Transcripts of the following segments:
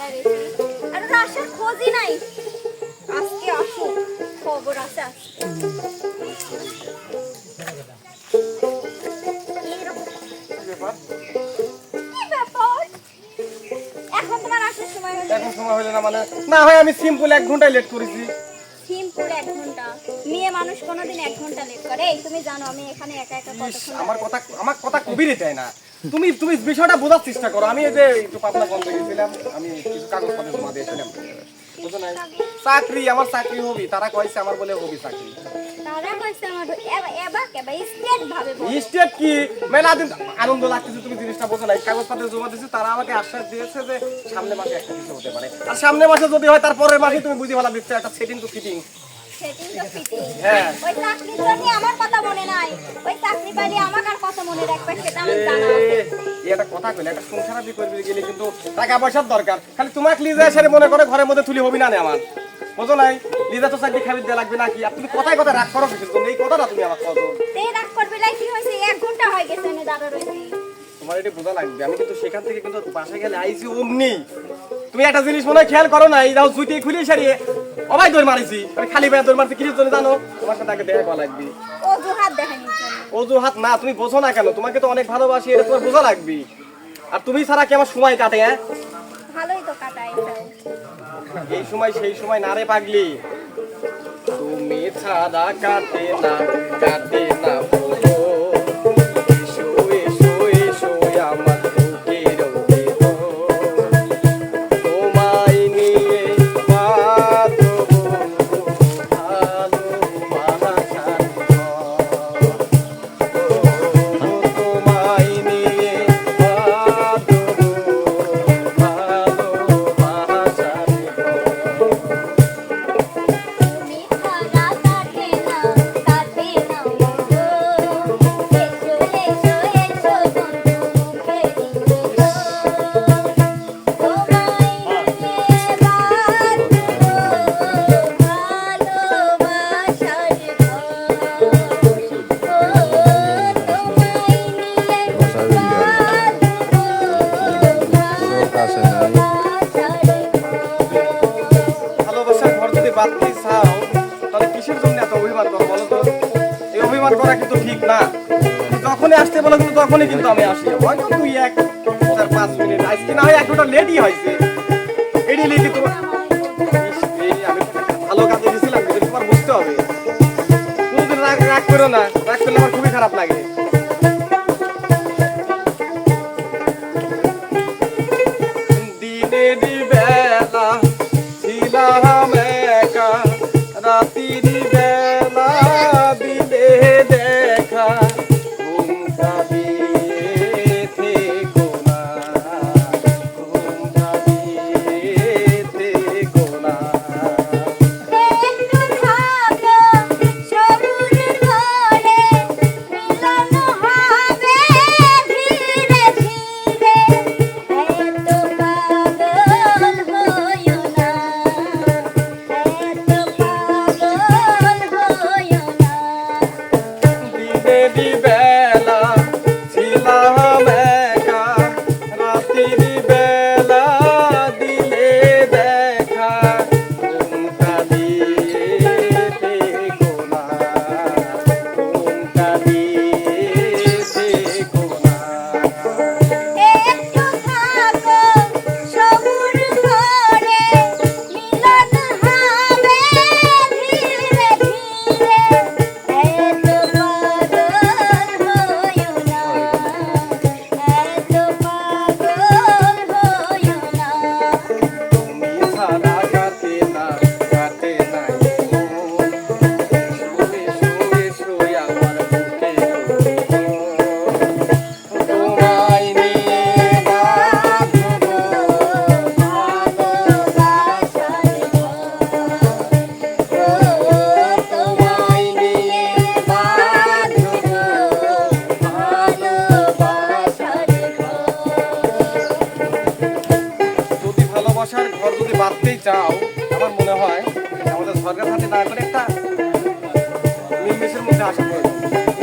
রয়েছি আর ওরা আসার খোঁজই নাই। আজকে আসুক খবর আছে আজকে। এখন সময় হলো। এখন সময় হইলে না মানে? না হয় আমি সিম্পল এক ঘন্টায় লেট করেছি। সিম্পল এক ঘণ্টা। মেয়ে মানুষ কোনোদিন এক ঘণ্টা লেট করে। এই তুমি জানো আমি এখানে একা একা কতক্ষণ আমার কথা আমার কথা না। তুমি তুমি বিষয়টা বোঝার চেষ্টা করো। আমি এই যে একটু পাতলা বন্ধ গেছিলাম আমি কিছু কাগজপত্র জমা দিয়েছিলাম চাকরি আমার চাকরি হবি। তারা কইছে আমার বলে হবি চাকরি। স্টেট কি? মেলা দিন আনন্দ লাগতেছে তুমি জিনিসটা বোঝো কাগজপত্র জমা দিয়েছি তারা আমাকে আশ্বাস দিয়েছে যে সামনে মাসে একটা কিছু হতে পারে। আর সামনে মাসে যদি হয় তার পরের মাসে তুমি বুঝি ভালো দিচ্ছে একটা সেটিং টু ফিটিং সেটিং তো ফিটিং হ্যাঁ। ওই চাকরির জন্য আমার কথা মনে নাই। ওই চাকরি পাইলে আমার আর কথা মনে রাখবে সেটা আমি জানা। আছে। একটা কথা কইলে একটা সংসারাদি করবি গেলে কিন্তু টাকা পয়সার দরকার। খালি তোমাকে লিজা এসে মনে করে ঘরের মধ্যে তুলি হবি না নে আমার। বুঝো নাই? লিজা তো চাকরি খাবি দেওয়া লাগবে নাকি? আর তুমি কথায় কথা রাগ করো কিছু এই কথাটা তুমি আমার কত তে রাগ করবে লাই কি হয়েছে? এক ঘণ্টা হয়ে গেছে আমি দাঁড়া রয়েছি তোমার এটা বোঝা লাগবে। আমি কিন্তু সেখান থেকে কিন্তু বাসায় গেলে আইসি অমনি। তুমি একটা জিনিস মনে খেয়াল করো না এই দাও জুইতে খুলে সারিয়ে অবাই দৌড় মারিছি। আমি খালি পায়ে দৌড় মারছি কিছু জানো? তোমার সাথে আগে দেখা করা লাগবে। অজুহাত দেখানি জন্য। অজুহাত না তুমি বোঝো না কেন? তোমাকে তো অনেক ভালোবাসি এটা তোমার বোঝা লাগবে। আর তুমি ছাড়া কি আমার সময় কাটে হ্যাঁ? ভালোই তো কাটাই এই সময় সেই সময় না রে পাগলি। তুমি ছাড়া কাটে না কাটে তুমি আসতে বলো, কিন্তু তখনই কিন্তু আমি আসি। হয়তো তুই এক, চার, পাঁচ মিনিট। আজকে না হয় এক ঘণ্টা লেটই হয়েছে। এটি লিখে তোমার আমি ভালো কাজে গেছিলাম তোমার বুঝতে হবে। কোনোদিন রাগ রাগ করো না। রাগ করলে আমার খুবই খারাপ লাগে।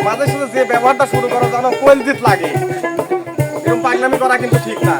মাঝে সাথে যে ব্যবহারটা শুরু করো যেন কোয়েলজিত লাগে। এরকম পাগলামি করা কিন্তু ঠিক না।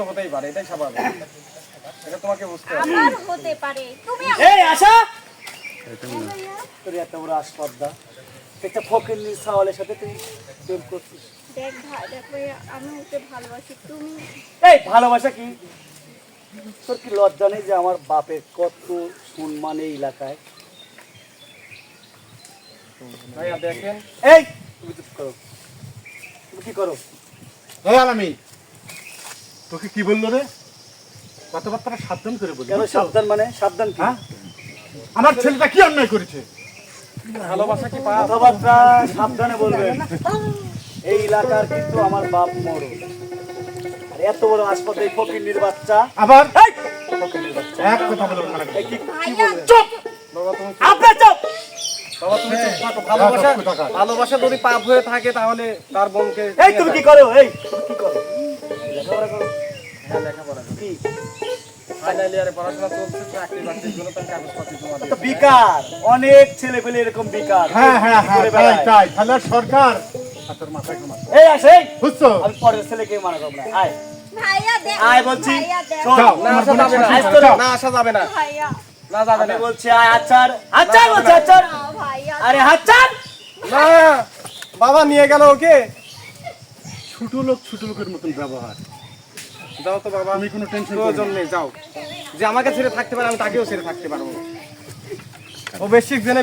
কিন্তু হতেই পারে এটাই স্বাভাবিক। এটা তোমাকে বুঝতে হবে। আবার হতে পারে। তুমি এই আশা! তোর এত বড় আসপর্দা। একটা সাওয়ালের সাথে তুই প্রেম করছিস। দেখ ভাই দেখ ভাই আমি ওকে ভালোবাসি। তুমি এই ভালোবাসা কি? তোর কি লজ্জা নেই যে আমার বাপের কত সম্মান এই এলাকায়? ভাইয়া দেখেন। এই তুমি চুপ করো। তুমি কি করো? এই আলামি। তোকে কি বলল রে? কথাবার্তা সাবধান করে বলি। কেন সাবধান মানে? সাবধান কি? হ্যাঁ? আমার ছেলেটা কি অন্যায় করেছে? ভালোবাসা কি কথাবার্তা সাবধানে বলবেন। এই এলাকার কিন্তু আমার বাপ মরো। আর এত বড় হাসপাতাল এই ফকির বাচ্চা। আবার? এক কথা বলে মনে কি চুপ! বাবা তুমি চুপ। বাবা তুমি চুপ থাকো। ভালোবাসা ভালোবাসা যদি পাপ হয়ে থাকে তাহলে তার বোনকে এই তুমি কি করো? এই তুমি কি করো? লেখাপড়া করো। হ্যাঁ, লেখাপড়া করি। কি ফাইনাল ইয়ারে পড়াশোনা চলছে চাকরি বাকরির জন্য তার কাগজপত্র জমা দিয়ে বিকার অনেক ছেলে পেলে এরকম বিকার। হ্যাঁ হ্যাঁ হ্যাঁ তাই তাহলে সরকার। তোর মাথায় ঘামাচ্ছে এই আসে বুঝছ? আমি পরের ছেলেকে মানা করব না। আয়। আয় বলছি। ভাইয়া দেখ। শোন, যাও, না আসা যাবে না না যাবে না। ভাইয়া। না যাবে আমি না। বলছি আয় আচার আচার বলছি আচার আরে আচার না বাবা নিয়ে গেল ওকে। ছোট লোক ছোট লোকের মতন ব্যবহার। যাও তো বাবা আমি কোনো টেনশন প্রয়োজন জন্য যাও। যে আমাকে ছেড়ে থাকতে পারে আমি তাকেও ছেড়ে থাকতে পারব। ও বেশি জেনে